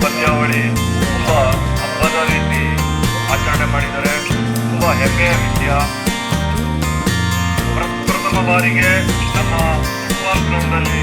ಪಂದ್ಯಾವಳಿ ತುಂಬಾ ಹಬ್ಬದ ರೀತಿ ಆಚರಣೆ ಮಾಡಿದರೆ ತುಂಬಾ ಹೆಮ್ಮೆಯ ವಿಷಯ. ಪ್ರ- ಪ್ರಥಮ ಬಾರಿಗೆ ನಮ್ಮ ಫುಟ್ಬಾಲ್ ಗ್ರೌಂಡಲ್ಲಿ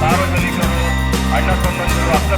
ಸಾರ್ವಜನಿಕರು ಅಣ್ಣ ತಮ್ಮಂದಿರು ಅಕ್ಕ